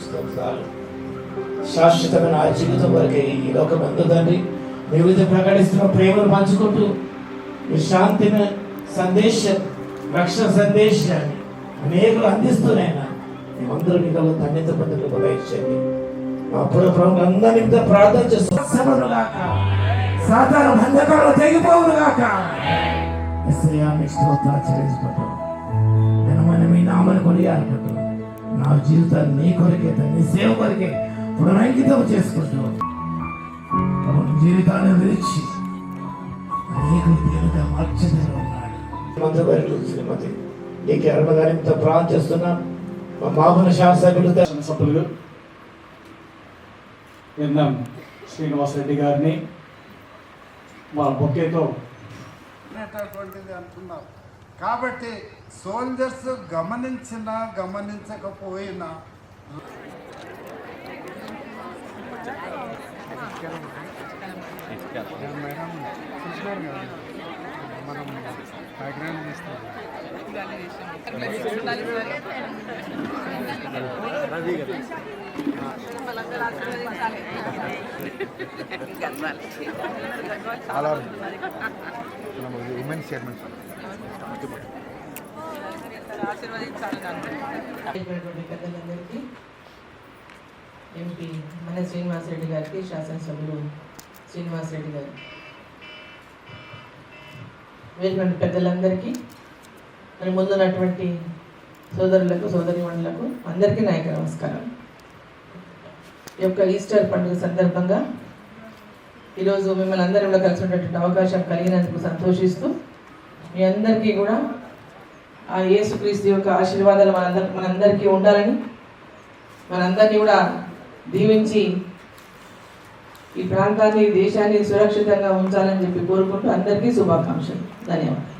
స్తోత్రాలు శాశ్వతమైన ఆ జీవితం వరకే ఈ లోకం అందుదండి మీ విధ ప్రకటిస్తున్న ప్రేమను పంచుకుంటూ మీ శాంతిని సందేశం రక్షణ సందేశాన్ని అనేకులు అందిస్తూనైనా మేమందరూ నీలో ధన్యత పొందుకు దయచేయండి మా పుర ప్రముఖ అందరి మీద ప్రార్థన చేస్తున్నాను సాధారణ బంధకాలు తెగిపోవును గాక. ఎస్ఐయా మీ స్తోత్రాలు చెల్లించుకుంటూ ఘనమైన మీ నామను కొనియాలకుంటూ నా జీవితాన్ని నీ కొరకే నీ సేవ కొరకే పునరంకితం చేసుకుంటూ జీవితాన్ని విరిచి అనేక దేవుడిగా మార్చదలో ఉన్నాడు. మంత్రవర్యులు శ్రీమతి నీకు మా మామూలు శాసకులు సభ్యులు ఎన్ఎం శ్రీనివాసరెడ్డి గారిని మా అనేటటువంటిది అంటున్నారు కాబట్టి సోల్జర్స్ గమనించినా గమనించకపోయినా ఉమెన్స్ చైర్మన్ అయినటువంటి పెద్దలందరికీ ఎంపీ మన శ్రీనివాసరెడ్డి గారికి శాసనసభ్యులు శ్రీనివాసరెడ్డి గారు. వేటువంటి పెద్దలందరికీ మరి ముందున్నటువంటి సోదరులకు సోదరిమణులకు అందరికీ నాయక నమస్కారం. ఈ యొక్క ఈస్టర్ పండుగ సందర్భంగా ఈరోజు మిమ్మల్ని అందరిలో కలిసి ఉండేటువంటి అవకాశం కలిగినందుకు సంతోషిస్తూ మీ అందరికీ కూడా ఆ యేసుక్రీస్తు యొక్క ఆశీర్వాదాలు మనందరి మనందరికీ ఉండాలని మనందరినీ కూడా దీవించి ఈ ప్రాంతాన్ని దేశాన్ని సురక్షితంగా ఉంచాలని చెప్పి కోరుకుంటూ అందరికీ శుభాకాంక్షలు. ధన్యవాదాలు.